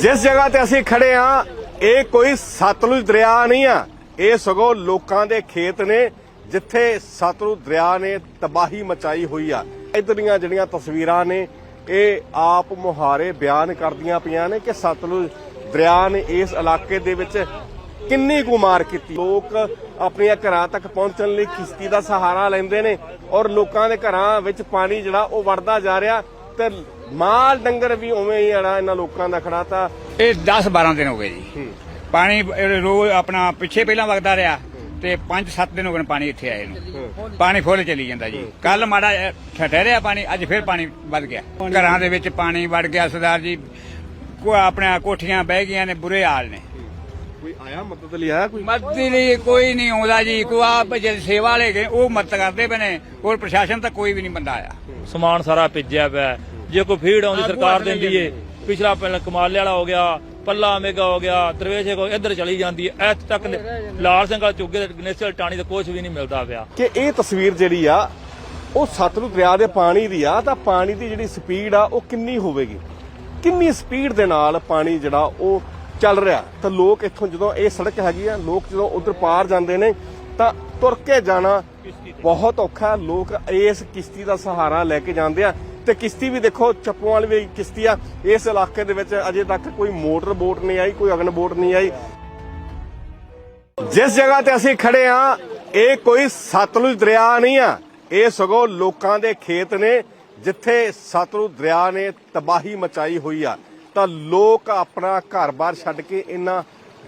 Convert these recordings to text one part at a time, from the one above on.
ਜਿਸ ਜਗ੍ਹਾ ਤੇ ਅਸੀਂ ਖੜੇ ਆ, ਇਹ ਕੋਈ ਸਤਲੁਜ ਦਰਿਆ ਨਹੀਂ ਆ। ਇਹ ਸਗੋਂ ਲੋਕਾਂ ਦੇ ਖੇਤ ਨੇ, ਜਿੱਥੇ ਸਤਲੁਜ ਦਰਿਆ ਨੇ ਤਬਾਹੀ ਮਚਾਈ ਹੋਈ ਆ। ਇਧਰਲੀਆਂ ਜਿਹੜੀਆਂ ਤਸਵੀਰਾਂ ਨੇ, ਇਹ ਆਪ ਮੁਹਾਰੇ ਬਿਆਨ ਕਰਦੀਆਂ ਪਈਆਂ ਨੇ ਕਿ ਸਤਲੁਜ ਦਰਿਆ ਨੇ ਇਸ ਇਲਾਕੇ ਦੇ ਵਿੱਚ ਕਿੰਨੀ ਕੁ ਮਾਰ ਕੀਤੀ। ਲੋਕ ਆਪਣੀਆਂ ਘਰਾਂ ਤੱਕ ਪਹੁੰਚਣ ਲਈ ਕਿਸ਼ਤੀ ਦਾ ਸਹਾਰਾ ਲੈਂਦੇ ਨੇ ਔਰ ਲੋਕਾਂ ਦੇ ਘਰਾਂ ਵਿੱਚ ਪਾਣੀ ਜਿਹੜਾ ਉਹ ਵੜਦਾ ਜਾ ਰਿਹਾ ਤੇ ਮਾਲ ਡੰਗਰ ਵੀ ਉਵੇਂ ਹੀ ਜਿਹੜਾ ਇਹਨਾਂ ਲੋਕਾਂ ਦਾ ਖੜਾ ਤਾਂ ਇਹ 10 12 ਦਿਨ ਹੋ ਗਏ ਜੀ। ਪਾਣੀ ਰੋਜ਼ ਆਪਣਾ ਪਿੱਛੇ ਪਹਿਲਾਂ ਵਗਦਾ ਰਿਹਾ ਤੇ 5-7 ਦਿਨ ਹੋ ਗਏ ਪਾਣੀ ਇੱਥੇ ਆਏ ਨੂੰ। ਪਾਣੀ ਫੁੱਲ ਚਲੀ ਜਾਂਦਾ ਜੀ। ਕੱਲ ਮਾੜਾ ਠਹਿਰਿਆ ਪਾਣੀ ਅੱਜ ਫਿਰ ਪਾਣੀ ਵੱਧ ਗਿਆ। ਘਰਾਂ ਦੇ ਵਿੱਚ ਪਾਣੀ ਵੜ ਗਿਆ ਸਰਦਾਰ ਜੀ। ਕੋ ਆਪਣਾ ਕੋਠੀਆਂ ਬਹਿ ਗਈਆਂ ਨੇ ਬੁਰੇ ਹਾਲ ਨੇ। ਕੋਈ ਆਇਆ ਮਦਦ ਲਈ ਆਇਆ ਕੋਈ? ਮਦਦ ਲਈ ਕੋਈ ਨਹੀਂ ਆਉਂਦਾ ਜੀ। ਕੋ ਆਪ ਜਿਹੜੇ ਸੇਵਾ ਵਾਲੇ ਗਏ ਉਹ ਮਦਦ ਕਰਦੇ ਪਏ ਨੇ। ਹੋਰ ਪ੍ਰਸ਼ਾਸਨ ਤਾਂ ਕੋਈ ਵੀ ਨਹੀਂ ਬੰਦਾ ਆਇਆ। ਸਮਾਨ ਸਾਰਾ ਭਿੱਜਿਆ ਪਿਆ। ਜੇ ਕੋਈ ਫੀਡ ਆਉਂਦੀ ਸਰਕਾਰ ਦਿੰਦੀ ਏ ਪਿਛਲਾ ਪਹਿਲਾਂ ਕਮਾਲੇ ਵਾਲਾ ਹੋ ਗਿਆ ਪੱਲਾ ਮੇਗਾ ਹੋ ਗਿਆ ਦਰਵੇਸ਼ੇ ਕੋ ਇੱਧਰ ਚਲੀ ਜਾਂਦੀ ਹੈ ਇੱਥੇ ਤੱਕ ਲਾਲ ਸਿੰਘ ਵਾਲਾ ਚੁੱਗੇ ਤੇ ਗਨੇਸ਼ਲ ਟਾਣੀ ਦਾ ਕੁਝ ਵੀ ਨਹੀਂ ਮਿਲਦਾ ਪਿਆ। ਕਿ ਇਹ ਤਸਵੀਰ ਜਿਹੜੀ ਆ ਉਹ ਸਤਲੁਜ ਦਰਿਆ ਦੇ ਪਾਣੀ ਦੀ ਆ ਤਾਂ ਪਾਣੀ ਦੀ ਜਿਹੜੀ ਸਪੀਡ ਆ ਉਹ ਕਿੰਨੀ ਹੋਵੇਗੀ? ਕਿੰਨੀ ਸਪੀਡ ਦੇ ਨਾਲ ਪਾਣੀ ਜਿਹੜਾ ਉਹ ਚੱਲ ਰਿਹਾ? ਤਾਂ ਲੋਕ ਇੱਥੋਂ ਜਦੋਂ ਇਹ ਸੜਕ ਹੈਗੀ ਆ ਲੋਕ ਜਦੋਂ ਉਧਰ ਪਾਰ ਜਾਂਦੇ ਨੇ ਤਾਂ ਤੁਰ ਕੇ ਜਾਣਾ ਬਹੁਤ ਔਖਾ। ਲੋਕ ਇਸ ਕਿਸ਼ਤੀ ਦਾ ਸਹਾਰਾ ਲੈ ਕੇ ਜਾਂਦੇ ਆ। ਤੇ ਕਿਸ਼ਤੀ ਵੀ ਦੇਖੋ, ਚੱਪੋਂ ਵਾਲੀ ਵੀ ਕਿਸ਼ਤੀ ਆ। ਇਸ ਇਲਾਕੇ ਦੇ ਵਿੱਚ ਅਜੇ ਤੱਕ ਕੋਈ ਮੋਟਰ ਬੋਟ ਨਹੀਂ ਆਈ, ਕੋਈ ਅਗਨ ਬੋਟ ਨਹੀਂ ਆਈ। ਜਿਸ ਜਗ੍ਹਾ ਤੇ ਅਸੀਂ ਖੜੇ ਆ, ਇਹ ਕੋਈ ਸਤਲੁਜ ਦਰਿਆ ਨਹੀਂ ਆ। ਇਹ ਸਗੋਂ ਲੋਕਾਂ ਦੇ ਖੇਤ ਨੇ, ਜਿੱਥੇ ਸਤਲੁਜ ਦਰਿਆ ਨੇ ਤਬਾਹੀ ਮਚਾਈ ਹੋਈ ਆ। ਤਾਂ ਲੋਕ ਆਪਣਾ ਘਰ-ਬਾਰ ਛੱਡ ਕੇ ਇਹਨਾਂ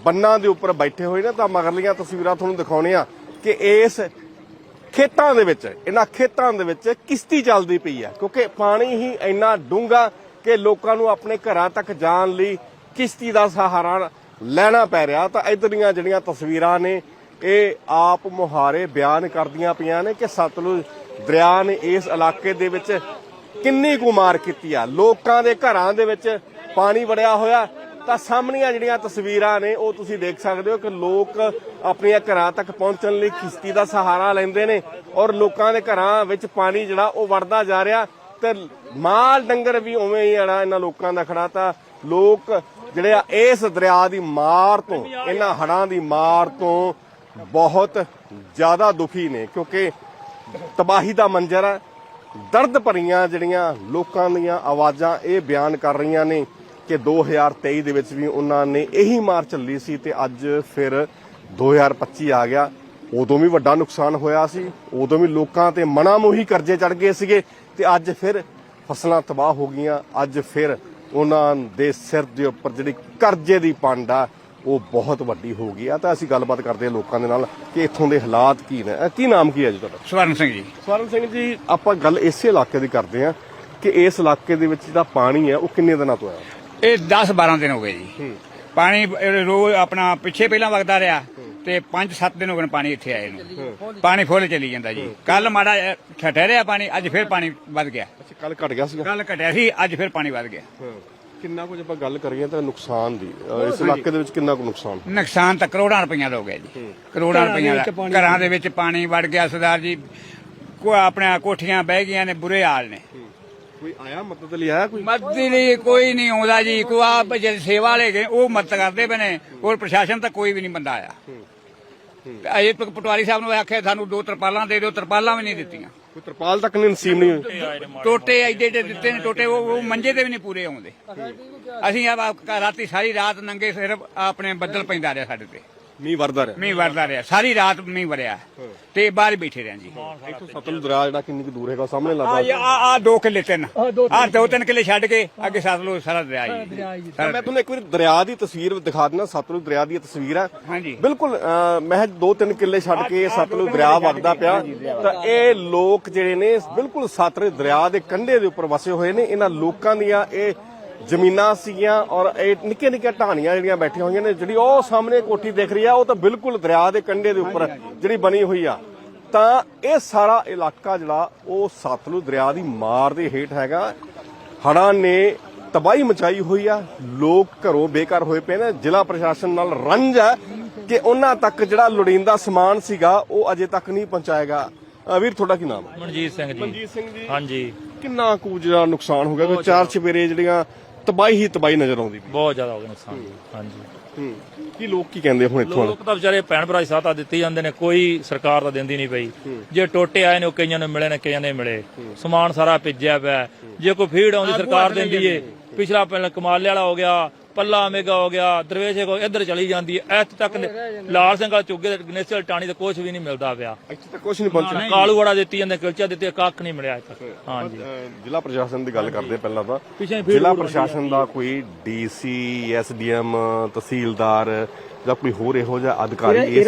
ਬੰਨਾਂ ਦੇ ਉੱਪਰ ਬੈਠੇ ਹੋਏ ਨੇ। ਤਾਂ ਮਗਰਲੀਆਂ ਤਸਵੀਰਾਂ ਤੁਹਾਨੂੰ ਦਿਖਾਉਣੇ ਆ ਕਿ ਇਸ ਖੇਤਾਂ ਦੇ ਵਿੱਚ, ਇਹਨਾਂ ਖੇਤਾਂ ਦੇ ਵਿੱਚ ਕਿਸ਼ਤੀ ਚੱਲਦੀ ਪਈ ਹੈ, ਕਿਉਂਕਿ ਪਾਣੀ ਹੀ ਇੰਨਾ ਡੂੰਘਾ ਕਿ ਲੋਕਾਂ ਨੂੰ ਆਪਣੇ ਘਰਾਂ ਤੱਕ ਜਾਣ ਲਈ ਕਿਸ਼ਤੀ ਦਾ ਸਹਾਰਾ ਲੈਣਾ ਪੈ ਰਿਹਾ। ਤਾਂ ਇਧਰਲੀਆਂ ਜਿਹੜੀਆਂ ਤਸਵੀਰਾਂ ਨੇ, ਇਹ ਆਪ ਮੁਹਾਰੇ ਬਿਆਨ ਕਰਦੀਆਂ ਪਈਆਂ ਨੇ ਕਿ ਸਤਲੁਜ ਦਰਿਆ ਨੇ ਇਸ ਇਲਾਕੇ ਦੇ ਵਿੱਚ ਕਿੰਨੀ ਕੁ ਮਾਰ ਕੀਤੀ ਆ। ਲੋਕਾਂ ਦੇ ਘਰਾਂ ਦੇ ਵਿੱਚ ਪਾਣੀ ਵੜਿਆ ਹੋਇਆ ਤਾਂ ਸਾਹਮਣੀਆਂ ਜਿਹੜੀਆਂ ਤਸਵੀਰਾਂ ਨੇ, ਉਹ ਤੁਸੀਂ ਦੇਖ ਸਕਦੇ ਹੋ ਕਿ ਲੋਕ ਆਪਣੀਆਂ ਘਰਾਂ ਤੱਕ ਪਹੁੰਚਣ ਲਈ ਕਿਸ਼ਤੀ ਦਾ ਸਹਾਰਾ ਲੈਂਦੇ ਨੇ ਔਰ ਲੋਕਾਂ ਦੇ ਘਰਾਂ ਵਿੱਚ ਪਾਣੀ ਜਿਹੜਾ ਉਹ ਵੜਦਾ ਜਾ ਰਿਹਾ ਤੇ ਮਾਲ ਡੰਗਰ ਵੀ ਉਵੇਂ ਹੀ ਜਿਹੜਾ ਇਹਨਾਂ ਲੋਕਾਂ ਦਾ ਖੜਾ ਤਾਂ ਲੋਕ ਜਿਹੜੇ ਆ ਇਸ ਦਰਿਆ ਦੀ ਮਾਰ ਤੋਂ, ਇਹਨਾਂ ਹੜਾਂ ਦੀ ਮਾਰ ਤੋਂ ਬਹੁਤ ਜ਼ਿਆਦਾ ਦੁਖੀ ਨੇ ਕਿਉਂਕਿ ਤਬਾਹੀ ਦਾ ਮੰਜ਼ਰ ਹੈ, ਦਰਦ ਭਰੀਆਂ ਜਿਹੜੀਆਂ ਲੋਕਾਂ ਦੀਆਂ ਆਵਾਜ਼ਾਂ ਇਹ ਬਿਆਨ ਕਰ ਰਹੀਆਂ ਨੇ। ਕਿ 2023 ਦੇ ਵਿੱਚ ਵੀ ਉਹਨਾਂ ਨੇ ਇਹੀ ਮਾਰ ਚੱਲੀ ਸੀ ਤੇ ਅੱਜ ਫਿਰ 2025 ਆ ਗਿਆ। ਉਦੋਂ ਵੀ ਵੱਡਾ ਨੁਕਸਾਨ ਹੋਇਆ ਸੀ। ਉਦੋਂ ਵੀ ਲੋਕਾਂ ਤੇ ਮਨਾ ਮੋਹੀ ਕਰਜ਼ੇ ਚੜ ਗਏ ਸੀਗੇ ਤੇ ਅੱਜ ਫਿਰ ਫਸਲਾਂ ਤਬਾਹ ਹੋ ਗਈਆਂ। ਅੱਜ ਫਿਰ ਉਹਨਾਂ ਦੇ ਸਿਰ ਦੇ ਉੱਪਰ ਜਿਹੜੀ ਕਰਜ਼ੇ ਦੀ ਪੰਡ ਆ ਉਹ ਬਹੁਤ ਵੱਡੀ ਹੋ ਗਈ ਆ। ਤਾਂ ਅਸੀਂ ਗੱਲਬਾਤ ਕਰਦੇ ਹਾਂ ਲੋਕਾਂ ਦੇ ਨਾਲ ਕਿ ਇੱਥੋਂ ਦੇ ਹਾਲਾਤ ਕੀ ਨੇ। ਕੀ ਨਾਮ ਕੀ ਹੈ ਜੀ ਤੁਹਾਡਾ? ਸਵਰਨ ਸਿੰਘ ਜੀ। ਸਵਰਨ ਸਿੰਘ ਜੀ ਆਪਾਂ ਗੱਲ ਇਸੇ ਇਲਾਕੇ ਦੀ ਕਰਦੇ ਹਾਂ ਕਿ ਇਸ ਇਲਾਕੇ ਦੇ ਵਿੱਚ ਜਿਹੜਾ ਪਾਣੀ ਹੈ ਉਹ ਕਿੰਨੇ ਦਿਨਾਂ ਤੋਂ ਆਇਆ? ਇਹ 10 12 ਦਿਨ ਹੋ ਗਏ ਜੀ। ਪਾਣੀ ਰੋਜ਼ ਆਪਣਾ ਪਿੱਛੇ ਪਹਿਲਾਂ ਵਗਦਾ ਰਿਹਾ ਤੇ 5-7 ਦਿਨ ਹੋ ਗਏ ਪਾਣੀ ਇੱਥੇ ਆਏ ਨੂੰ। ਪਾਣੀ ਫੁੱਲ ਚਲੀ ਜਾਂਦਾ ਜੀ। ਕੱਲ ਮਾੜਾ ਠਹਿਰਿਆ ਪਾਣੀ ਅੱਜ ਫਿਰ ਪਾਣੀ ਵੱਧ ਗਿਆ। ਅੱਛਾ ਕੱਲ ਘਟ ਗਿਆ ਸੀਗਾ? ਕੱਲ ਘਟਿਆ ਸੀ ਅੱਜ ਫਿਰ ਪਾਣੀ ਵੱਧ ਗਿਆ। ਕਿੰਨਾ ਕੁ ਜੇ ਆਪਾਂ ਗੱਲ ਕਰੀਏ ਤਾਂ ਨੁਕਸਾਨ ਦੀ ਇਸ ਇਲਾਕੇ ਦੇ ਵਿੱਚ ਕਿੰਨਾ ਕੁ ਨੁਕਸਾਨ? ਨੁਕਸਾਨ ਤਾਂ ਕਰੋੜਾਂ ਰੁਪਈਆ ਦਾ ਹੋ ਗਿਆ ਜੀ। ਕਰੋੜਾਂ ਰੁਪਈਆ ਦਾ। ਘਰਾਂ ਦੇ ਵਿੱਚ ਪਾਣੀ ਵੜ ਗਿਆ ਸਰਦਾਰ ਜੀ। ਕੋ ਆਪਣਾ ਕੋਠੀਆਂ ਬਹਿ ਗਈਆਂ ਨੇ ਬੁਰੇ ਹਾਲ ਨੇ। ਕੋਈ ਆਇਆ ਮਦਦ ਲਈ ਆਇਆ ਕੋਈ? ਮਦਦ ਲਈ ਕੋਈ ਨਹੀਂ ਆਉਂਦਾ ਜੀ। ਕੋ ਆਪ ਜਿਹੜੇ ਸੇਵਾ ਵਾਲੇ ਗਏ ਉਹ ਮਦਦ ਕਰਦੇ ਪਏ ਨੇ ਹੋਰ ਪ੍ਰਸ਼ਾਸਨ ਤਾਂ ਕੋਈ ਵੀ ਨਹੀਂ ਬੰਦਾ ਆਇਆ। ਅਜੇ ਤੱਕ ਪਟਵਾਰੀ ਸਾਹਿਬ ਨੂੰ ਆਖਿਆ ਸਾਨੂੰ ਦੋ ਤਰਪਾਲਾਂ ਦੇ ਦਿਓ ਤਰਪਾਲਾਂ ਵੀ ਨਹੀਂ ਦਿੱਤੀਆਂ। ਕੋਈ ਤਰਪਾਲ ਤੱਕ ਨਹੀਂ ਨਸੀਬ ਨਹੀਂ ਹੋਈ? ਟੋਟੇ ਐਡੇ ਐਡੇ ਦਿੱਤੇ ਨੇ ਟੋਟੇ ਉਹ ਉਹ ਮੰਜੇ ਤੇ ਵੀ ਨਹੀਂ ਪੂਰੇ ਆਉਂਦੇ। ਅਸੀਂ ਆ ਰਾਤੀ ਸਾਰੀ ਰਾਤ ਨੰਗੇ ਸਿਰ ਆਪਣੇ ਬੱਦਲ ਪੈਂਦਾ ਰਿਹਾ ਸਾਡੇ ਤੇ। ਮੀਂਹ ਵਰਦਾ ਰਿਹਾ। ਮੀਂਹ ਵਰਦਾ ਰਿਹਾ। ਸਾਰੀ ਰਾਤ ਮੀਂਹ ਵਰਿਆ। ਤੇ ਬਾਹਰ ਹੀ ਬੈਠੇ ਰਹੇ ਜੀ। ਇੱਥੋਂ ਸਤਲੁਜ ਦਰਿਆ ਜਿਹੜਾ ਕਿੰਨੀ ਕੁ ਦੂਰ ਹੈਗਾ ਸਾਹਮਣੇ ਆ ਲੱਗਦਾ ਆ ਆ ਦੋ ਕਿੱਲੇ ਤਿੰਨ। ਆ ਦੋ ਤਿੰਨ ਕਿੱਲੇ। ਛੱਡ ਕੇ ਅੱਗੇ ਸਤਲੁਜ ਸਾਰਾ ਦਰਿਆ ਜੀ। ਤਾਂ ਮੈਂ ਤੁਹਾਨੂੰ ਇੱਕ ਵਾਰੀ ਦਰਿਆ ਦੀ ਤਸਵੀਰ ਦਿਖਾ ਦਿੰਦਾ ਸਤਲੁਜ ਦਰਿਆ ਦੀ ਇਹ ਤਸਵੀਰ ਹੈ। ਹਾਂਜੀ ਬਿਲਕੁਲ ਅਹ, ਮਹਿਜ 2-3 ਕਿੱਲੇ ਛੱਡ ਕੇ ਸਤਲੁਜ ਦਰਿਆ ਵਗਦਾ ਪਿਆ। ਤਾਂ ਇਹ ਲੋਕ ਜਿਹੜੇ ਨੇ ਬਿਲਕੁਲ ਸਤਲੁਜ ਦਰਿਆ ਦੇ ਕੰਢੇ ਦੇ ਉੱਪਰ ਵਸੇ ਹੋਏ ਨੇ। ਇਹਨਾਂ ਲੋਕਾਂ ਦੀਆਂ ਇਹ ਜ਼ਮੀਨਾਂ ਸੀਗੀਆਂ ਔਰ ਇਹ ਨਿੱਕੇ ਨਿੱਕੇ ਢਾਣੀਆਂ ਜਿਹੜੀਆਂ ਬੈਠੀਆਂ ਹੋਈਆਂ ਨੇ ਜਿਹੜੀ ਉਹ ਸਾਹਮਣੇ ਕੋਠੀ ਦਿਖ ਰਹੀ ਆ ਉਹ ਤਾਂ ਬਿਲਕੁਲ ਦਰਿਆ ਦੇ ਕੰਢੇ ਦੇ ਉੱਪਰ ਜਿਹੜੀ ਬਣੀ ਹੋਈ ਆ। ਤਾਂ ਇਹ ਸਾਰਾ ਇਲਾਕਾ ਜਿਹੜਾ ਉਹ ਸਤਲੁਜ ਦਰਿਆ ਦੀ ਮਾਰ ਦੇ ਹੇਠ ਹੈਗਾ। ਹੜ੍ਹਾਂ ਨੇ ਤਬਾਹੀ ਮਚਾਈ ਹੋਈ ਆ। ਲੋਕ ਘਰੋਂ ਬੇਘਰ ਹੋਏ ਪਏ ਨੇ। ਜ਼ਿਲ੍ਹਾ ਪ੍ਰਸ਼ਾਸਨ ਨਾਲ ਰੰਜ ਹੈ ਕਿ ਉਹਨਾਂ ਤੱਕ ਜਿਹੜਾ ਲੋੜੀਂਦਾ ਸਮਾਨ ਸੀਗਾ ਉਹ ਅਜੇ ਤੱਕ ਨਹੀਂ ਪਹੁੰਚਾਏਗਾ। ਵੀਰ ਤੁਹਾਡਾ ਕੀ ਨਾਮ ਹੈ ਮਨਜੀਤ ਸਿੰਘ ਜੀ। ਮਨਜੀਤ ਸਿੰਘ ਜੀ। ਹਾਂਜੀ। ਕਿੰਨਾ ਕੁ ਜਿਹੜਾ ਨੁਕਸਾਨ ਹੋ ਗਿਆ? ਕੋਈ ਚਾਰ ਚਵੇਰੇ ਜਿਹੜੀਆਂ ਤਬਾਹੀ ਹੀ ਤਬਾਹੀ ਨਜ਼ਰ ਆਉਂਦੀ ਪਈ। ਬਹੁਤ ਜ਼ਿਆਦਾ ਹੋ ਗਿਆ ਨੁਕਸਾਨ ਹਾਂਜੀ। ਹੂੰ ਕੀ ਲੋਕ ਕੀ ਕਹਿੰਦੇ ਹੁਣ ਇੱਥੋਂ ਲੋਕ ਤਾਂ ਵਿਚਾਰੇ ਭੈਣ ਭਰਾ ਦੀ ਸਹਾਇਤਾ ਦਿੱਤੀ ਜਾਂਦੇ ਨੇ ਕੋਈ ਸਰਕਾਰ ਤਾਂ ਦਿੰਦੀ ਨਹੀਂ ਪਈ। ਜੇ ਟੋਟੇ ਆਏ ਨੇ ਉਹ ਕਈਆਂ ਨੂੰ ਮਿਲੇ ਨੇ ਕਈਆਂ ਨੇ ਮਿਲੇ। ਸਮਾਨ ਸਾਰਾ ਭਿੱਜਿਆ ਪਿਆ। ਜੇ ਕੋਈ ਫੀਡ ਆਉਂਦੀ ਸਰਕਾਰ ਦਿੰਦੀ ਏ। ਪਿਛਲਾ ਪਹਿਲਾਂ ਕਮਾਲੇ ਵਾਲਾ ਹੋ ਗਿਆ ਪੱਲਾ ਮੇਗਾ ਹੋ ਗਿਆ ਦਰਵੇਸ਼ੇ ਕੋ ਇੱਧਰ ਚਲੀ ਜਾਂਦੀ ਹੈ ਇੱਥੇ ਤੱਕ ਲਾਲ ਸਿੰਘ ਵਾਲਾ ਚੁੱਗੇ ਤੇ ਗਨੇਸ਼ਲ ਟਾਣੀ ਤੇ ਕੁਝ ਵੀ ਨਹੀਂ ਮਿਲਦਾ ਪਿਆ। ਇੱਥੇ ਤੱਕ ਕੁਝ ਨਹੀਂ ਪਹੁੰਚਿਆ। ਕਾਲੂ ਵੜਾ ਦਿੱਤੀ ਜਾਂਦੇ ਕੁਲਚਾ ਦਿੱਤੇ ਕੱਖ ਨਹੀਂ ਮਿਲਿਆ ਇੱਥੇ। ਹਾਂਜੀ। ਜ਼ਿਲ੍ਹਾ ਪ੍ਰਸ਼ਾਸਨ ਦੀ ਗੱਲ ਕਰਦੇ ਪਹਿਲਾਂ ਤਾਂ। ਜ਼ਿਲ੍ਹਾ ਪ੍ਰਸ਼ਾਸਨ ਦਾ ਕੋਈ ਡੀਸੀ ਐਸਡੀਐਮ ਤਹਿਸੀਲਦਾਰ ਜਾਂ ਕੋਈ ਹੋਰ ਇਹੋ ਜਿਹਾ ਅਧਿਕਾਰੀ ਇਸ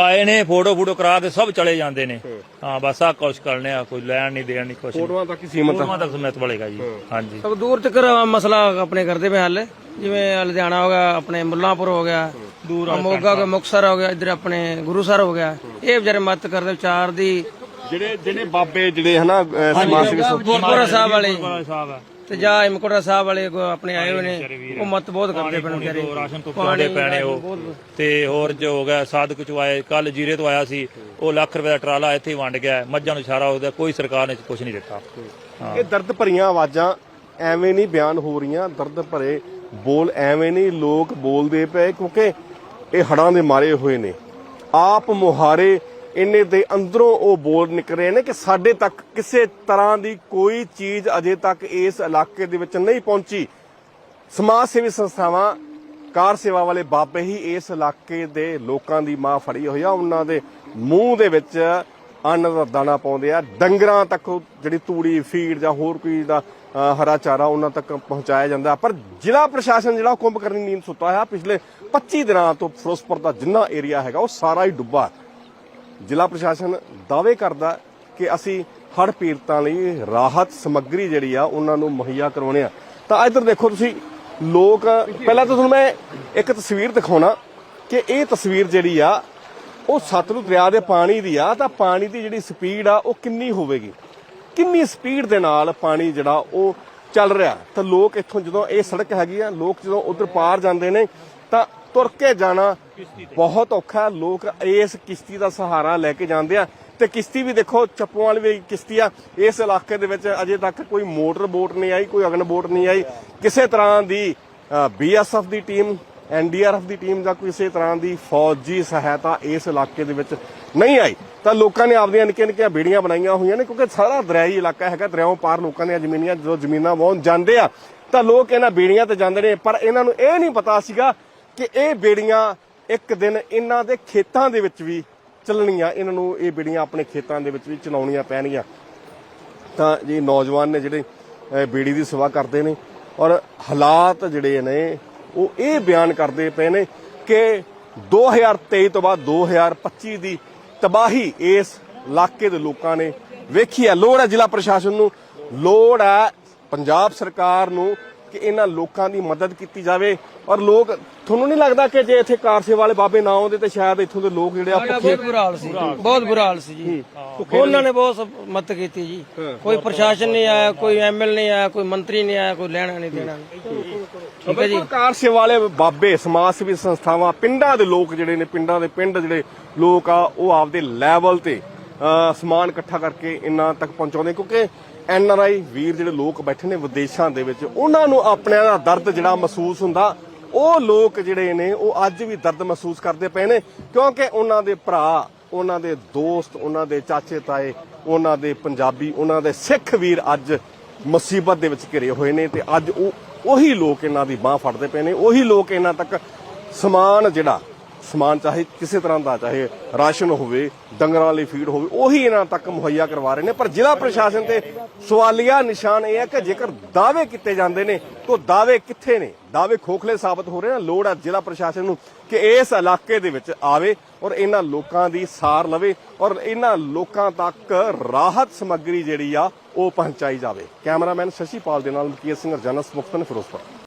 ਆਏ ਨੇ ਫੋਟੋ ਫੋਟੋ ਕਰਾ ਕੇ ਸਭ ਚਲੇ ਜਾਂਦੇ ਨੇ। ਹਾਂ ਬਸ ਆ ਕੁਛ ਕਰਨੇ ਆ ਕੋਈ ਲੈਣ ਨਹੀਂ ਦੇਣ ਨਹੀਂ ਕੁਛ ਫੋਟੋਆਂ ਤੱਕ ਹੀ ਸੀਮਤ ਆ। ਫੋਟੋਆਂ ਤੱਕ ਸਮੇਤ ਬਲੇਗਾ ਜੀ। ਹਾਂਜੀ। ਸਭ ਦੂਰ ਤੱਕ ਮਸਲਾ ਆਪਣੇ ਕਰਦੇ ਪਏ ਹੱਲ। ਜਿਵੇਂ ਲੁਧਿਆਣਾ ਹੋ ਗਿਆ ਆਪਣੇ ਮੁੱਲਾਂਪੁਰ ਹੋ ਗਿਆ ਦੂਰ ਮੋਗਾ ਹੋ ਗਿਆ ਮੁਕਤਸਰ ਹੋ ਗਿਆ ਇੱਧਰ ਆਪਣੇ ਗੁਰੂਸਰ ਹੋ ਗਿਆ ਇਹ ਵਿਚਾਰੇ ਮਦਦ ਕਰਦੇ ਵਿਚਾਰ ਦੀ ਜਿਹੜੇ ਜਿਹੜੇ ਬਾਬੇ ਜਿਹੜੇ ਹਨਾ ਸਮਾਜ ਸੇਵੀ ਗੁਰਪੁਰਾ ਸਾਹਿਬ ਵਾਲੇ। ਤੇ ਜਾਂ ਇਮਕੋਟਾ ਸਾਹਿਬ ਵਾਲੇ ਆਪਣੇ ਆਏ ਹੋਏ ਨੇ ਉਹ ਮਤ ਬਹੁਤ ਕਰਦੇ ਨੇ ਵਿਚਾਰੇ। ਰਾਸ਼ਨ ਤੋਂ ਪਾਣੇ ਪੈਣੇ ਉਹ। ਤੇ ਹੋਰ ਜੋ ਹੋ ਗਿਆ ਸਾਧਕ ਚ ਆਏ ਕੱਲ ਜੀਰੇ ਤੋਂ ਆਇਆ ਸੀ ਉਹ ਲੱਖ ਰੁਪਏ ਦਾ ਟਰਾਲਾ ਇੱਥੇ ਵੰਡ ਗਿਆ ਮੱਝਾਂ ਨੂੰ ਸਾਰਾ ਉਹਦਾ ਕੋਈ ਸਰਕਾਰ ਨੇ ਕੁਝ ਨਹੀਂ ਦਿੱਤਾ। ਇਹ ਦਰਦ ਭਰੀਆਂ ਆਵਾਜ਼ਾਂ ਐਵੇਂ ਨਹੀਂ ਬਿਆਨ ਹੋ ਰਹੀਆਂ, ਦਰਦ ਭਰੇ ਬੋਲ ਐਵੇਂ ਨਹੀਂ, ਲੋਕ ਬੋਲਦੇ ਪਏ ਕਿਉਂਕਿ ਇਹ ਹੜਾਂ ਦੇ ਮਾਰੇ ਹੋਏ ਨੇ। ਆਪ ਮੁਹਾਰੇ ਇੰਨੇ ਦੇ ਅੰਦਰੋਂ ਉਹ ਬੋਲ ਨਿਕਲ ਰਹੇ ਨੇ ਕਿ ਸਾਡੇ ਤੱਕ ਕਿਸੇ ਤਰ੍ਹਾਂ ਦੀ ਕੋਈ ਚੀਜ਼ ਅਜੇ ਤੱਕ ਇਸ ਇਲਾਕੇ ਦੇ ਵਿੱਚ ਨਹੀਂ ਪਹੁੰਚੀ। ਸਮਾਜ ਸੇਵੀ ਸੰਸਥਾਵਾਂ, ਕਾਰ ਸੇਵਾ ਵਾਲੇ ਬਾਬੇ ਹੀ ਇਸ ਇਲਾਕੇ ਦੇ ਲੋਕਾਂ ਦੀ ਮਾਂ ਫੜੀ ਹੋਈ ਆ। ਉਹਨਾਂ ਦੇ ਮੂੰਹ ਦੇ ਵਿੱਚ ਅੰਨ ਦਾ ਦਾਣਾ ਪਾਉਂਦੇ ਆ। ਡੰਗਰਾਂ ਤੱਕ ਜਿਹੜੀ ਤੂੜੀ, ਫੀਡ ਜਾਂ ਹੋਰ ਕੋਈ ਦਾ ਹਰਾ ਚਾਰਾ ਉਹਨਾਂ ਤੱਕ ਪਹੁੰਚਾਇਆ ਜਾਂਦਾ। ਪਰ ਜ਼ਿਲ੍ਹਾ ਪ੍ਰਸ਼ਾਸਨ ਜਿਹੜਾ ਉਹ ਕੁੰਭ ਕਰਨੀ ਨੀਂਦ ਸੁੱਤਾ ਹੋਇਆ। ਪਿਛਲੇ 25 ਦਿਨਾਂ ਤੋਂ ਫਿਰੋਜ਼ਪੁਰ ਦਾ ਜਿੰਨਾ ਏਰੀਆ ਹੈਗਾ, ਉਹ ਸਾਰਾ ਹੀ ਡੁੱਬਾ। ਜ਼ਿਲ੍ਹਾ ਪ੍ਰਸ਼ਾਸਨ ਦਾਅਵੇ ਕਰਦਾ ਕਿ ਅਸੀਂ ਹੜ੍ਹ ਪੀੜਤਾਂ ਲਈ ਰਾਹਤ ਸਮੱਗਰੀ ਜਿਹੜੀ ਆ, ਉਹਨਾਂ ਨੂੰ ਮੁਹੱਈਆ ਕਰਵਾਉਣੇ ਆ। ਤਾਂ ਇੱਧਰ ਦੇਖੋ ਤੁਸੀਂ, ਲੋਕ, ਪਹਿਲਾਂ ਤਾਂ ਤੁਹਾਨੂੰ ਮੈਂ ਇੱਕ ਤਸਵੀਰ ਦਿਖਾਉਣਾ ਕਿ ਇਹ ਤਸਵੀਰ ਜਿਹੜੀ ਆ, ਉਹ ਸਤਲੁਜ ਦਰਿਆ ਦੇ ਪਾਣੀ ਦੀ ਆ। ਤਾਂ ਪਾਣੀ ਦੀ ਜਿਹੜੀ ਸਪੀਡ ਆ, ਉਹ ਕਿੰਨੀ ਹੋਵੇਗੀ? ਕਿੰਨੀ ਸਪੀਡ ਦੇ ਨਾਲ ਪਾਣੀ ਜਿਹੜਾ ਉਹ ਚੱਲ ਰਿਹਾ? ਤਾਂ ਲੋਕ ਇੱਥੋਂ ਜਦੋਂ ਇਹ ਸੜਕ ਹੈਗੀ ਆ ਲੋਕ ਜਦੋਂ ਉਧਰ ਪਾਰ ਜਾਂਦੇ ਨੇ ਤਾਂ ਤੁਰ ਕੇ ਜਾਣਾ ਬਹੁਤ ਔਖਾ। ਲੋਕ ਇਸ ਕਿਸ਼ਤੀ ਦਾ ਸਹਾਰਾ ਲੈ ਕੇ ਜਾਂਦੇ ਆ। ਤੇ ਕਿਸ਼ਤੀ ਵੀ ਦੇਖੋ ਚੱਪੋਂ ਵਾਲੀ ਵੀ ਕਿਸ਼ਤੀ ਆ। ਇਸ ਇਲਾਕੇ ਦੇ ਵਿੱਚ ਅਜੇ ਤੱਕ ਕੋਈ ਮੋਟਰ ਬੋਟ ਨਹੀਂ ਆਈ ਕੋਈ ਅਗਨ ਬੋਟ ਨਹੀਂ ਆਈ। ਕਿਸੇ ਤਰ੍ਹਾਂ ਦੀ ਬੀਐਸਐਫ ਦੀ ਟੀਮ ਐਨਡੀਆਰਐਫ ਦੀ ਟੀਮ ਜਾਂ ਕਿਸੇ ਤਰ੍ਹਾਂ ਦੀ ਫੌਜੀ ਸਹਾਇਤਾ ਇਸ ਇਲਾਕੇ ਦੇ ਵਿੱਚ ਨਹੀਂ ਆਈ। ਤਾਂ ਲੋਕਾਂ ਨੇ ਆਪਦੀਆਂ ਨਿੱਕੀਆਂ ਨਿੱਕੀਆਂ ਬੇੜੀਆਂ ਬਣਾਈਆਂ ਹੋਈਆਂ ਨੇ, ਕਿਉਂਕਿ ਸਾਰਾ ਦਰਿਆਈ ਇਲਾਕਾ ਹੈਗਾ ਦਰਿਆਓਂ ਪਾਰ ਲੋਕਾਂ ਦੀਆਂ ਜ਼ਮੀਨਾਂ, ਜਦੋਂ ਜ਼ਮੀਨਾਂ ਵਾਹੁਣ ਜਾਂਦੇ ਆ, ਤਾਂ ਲੋਕ ਇਹਨਾਂ ਬੇੜੀਆਂ ਤੇ ਜਾਂਦੇ ਨੇ, ਪਰ ਇਹਨਾਂ ਨੂੰ ਇਹ ਨਹੀਂ ਪਤਾ ਸੀਗਾ ਕਿ ਇਹ ਬੇੜੀਆਂ ਇੱਕ ਦਿਨ ਇਹਨਾਂ ਦੇ ਖੇਤਾਂ ਦੇ ਵਿੱਚ ਵੀ ਚੱਲਣੀਆਂ, ਇਹਨਾਂ ਨੂੰ ਇਹ ਬੇੜੀਆਂ ਆਪਣੇ ਖੇਤਾਂ ਦੇ ਵਿੱਚ ਵੀ ਚਲਾਉਣੀਆਂ ਪੈਣਗੀਆਂ। ਤਾਂ ਜੀ ਨੌਜਵਾਨ ਨੇ ਜਿਹੜੇ ਬੇੜੀ ਦੀ ਸੇਵਾ ਕਰਦੇ ਨੇ, ਔਰ ਹਾਲਾਤ ਜਿਹੜੇ ਨੇ, ਉਹ ਇਹ ਬਿਆਨ ਕਰਦੇ ਪਏ ਨੇ ਕਿ 2023 ਤੋਂ ਬਾਅਦ 2025 ਦੀ ਤਬਾਹੀ ਇਸ ਇਲਾਕੇ ਦੇ ਲੋਕਾਂ ਨੇ ਵੇਖੀ ਹੈ। ਲੋੜ ਹੈ ਜ਼ਿਲ੍ਹਾ ਪ੍ਰਸ਼ਾਸਨ ਨੂੰ ਲੋੜ ਹੈ ਪੰਜਾਬ ਸਰਕਾਰ ਨੂੰ ਕਿ ਇਹਨਾਂ ਲੋਕਾਂ ਦੀ ਮਦਦ ਕੀਤੀ ਜਾਵੇ। ਔਰ ਲੋਕ ਤੁਹਾਨੂੰ ਨਹੀਂ ਲੱਗਦਾ ਕਿ ਜੇ ਇੱਥੇ ਕਾਰ ਸੇਵਾ ਵਾਲੇ ਬਾਬੇ ਨਾ ਆਉਂਦੇ ਤੇ ਸ਼ਾਇਦ ਇੱਥੋਂ ਦੇ ਲੋਕ ਜਿਹੜੇ ਆ ਭੁੱਖੇ ਬਹੁਤ ਬੁਰਾ ਹਾਲ ਸੀ ਬਹੁਤ ਬੁਰਾ ਹਾਲ ਸੀ ਜੀ। ਉਹਨਾਂ ਨੇ ਬਹੁਤ ਮਦਦ ਕੀਤੀ ਜੀ। ਕੋਈ ਪ੍ਰਸ਼ਾਸਨ ਨਹੀਂ ਆਇਆ ਕੋਈ ਐਮਐਲ ਨਹੀਂ ਆਇਆ ਕੋਈ ਮੰਤਰੀ ਨਹੀਂ ਆਇਆ ਕੋਈ ਲੈਣਾ ਨਹੀਂ ਦੇਣਾ। ਠੀਕ ਹੈ ਜੀ। ਕਾਰ ਸੇਵਾ ਵਾਲੇ ਬਾਬੇ, ਸਮਾਜ ਸੇਵੀ ਸੰਸਥਾਵਾਂ, ਪਿੰਡਾਂ ਦੇ ਲੋਕ ਜਿਹੜੇ ਨੇ, ਪਿੰਡਾਂ ਦੇ ਪਿੰਡ ਜਿਹੜੇ ਲੋਕ ਆ, ਉਹ ਆਪਦੇ ਲੈਵਲ ਤੇ ਸਮਾਨ ਇਕੱਠਾ ਕਰਕੇ ਇੰਨਾ ਤੱਕ ਪਹੁੰਚਾਉਂਦੇ। ਕਿਉਂਕਿ ਐਨ ਆਰ ਆਈ ਵੀਰ ਜਿਹੜੇ ਲੋਕ ਬੈਠੇ ਨੇ ਵਿਦੇਸ਼ਾਂ ਦੇ ਵਿੱਚ, ਉਹਨਾਂ ਨੂੰ ਆਪਣਿਆਂ ਦਾ ਦਰਦ ਜਿਹੜਾ ਮਹਿਸੂਸ ਹੁੰਦਾ, ਉਹ ਲੋਕ ਜਿਹੜੇ ਨੇ, ਉਹ ਅੱਜ ਵੀ ਦਰਦ ਮਹਿਸੂਸ ਕਰਦੇ ਪਏ ਨੇ। ਕਿਉਂਕਿ ਉਹਨਾਂ ਦੇ ਭਰਾ, ਉਹਨਾਂ ਦੇ ਦੋਸਤ, ਉਹਨਾਂ ਦੇ ਚਾਚੇ, ਤਾਏ, ਉਹਨਾਂ ਦੇ ਪੰਜਾਬੀ, ਉਹਨਾਂ ਦੇ ਸਿੱਖ ਵੀਰ ਅੱਜ ਮੁਸੀਬਤ ਦੇ ਵਿੱਚ ਘਿਰੇ ਹੋਏ ਨੇ ਤੇ ਅੱਜ ਉਹ ਉਹੀ ਲੋਕ ਇਹਨਾਂ ਦੀ ਬਾਹ ਫੜਦੇ ਪਏ ਨੇ, ਉਹੀ ਲੋਕ ਇਹਨਾਂ ਤੱਕ ਸਮਾਨ ਜਿਹੜਾ, ਸਮਾਨ ਚਾਹੇ ਕਿਸੇ ਤਰ੍ਹਾਂ ਦਾ, ਚਾਹੇ ਰਾਸ਼ਨ ਹੋਵੇ, ਡੰਗਰਾਂ ਲਈ ਫੀਡ ਹੋਵੇ, ਉਹੀ ਇਹਨਾਂ ਤੱਕ ਮੁਹੱਈਆ ਕਰਵਾ ਰਹੇ ਨੇ। ਪਰ ਜ਼ਿਲ੍ਹਾ ਪ੍ਰਸ਼ਾਸਨ ਤੇ ਸਵਾਲੀਆ ਨਿਸ਼ਾਨ ਇਹ ਹੈ ਕਿ ਜੇਕਰ ਦਾਅਵੇ ਕੀਤੇ ਜਾਂਦੇ ਨੇ, ਤਾਂ ਦਾਅਵੇ ਕਿੱਥੇ ਨੇ? ਦਾਅਵੇ ਖੋਖਲੇ ਸਾਬਤ ਹੋ ਰਹੇ ਨੇ ਲੋੜ ਹੈ ਜ਼ਿਲ੍ਹਾ ਪ੍ਰਸ਼ਾਸਨ ਨੂੰ ਕਿ ਇਸ ਇਲਾਕੇ ਦੇ ਵਿੱਚ ਆਵੇ ਔਰ ਇਹਨਾਂ ਲੋਕਾਂ ਦੀ ਸਾਰ ਲਵੇ ਔਰ ਇਹਨਾਂ ਲੋਕਾਂ ਤੱਕ ਰਾਹਤ ਸਮੱਗਰੀ ਜਿਹੜੀ ਆ ਉਹ ਪਹੁੰਚਾਈ ਜਾਵੇ। ਕੈਮਰਾਮੈਨ ਸ਼ਸ਼ੀਪਾਲ ਦੇ ਨਾਲ ਮਕੀਰ ਸਿੰਘ ਰਜਨਸ ਮੁਖਤਨ ਫਿਰੋਜ਼ਪੁਰ।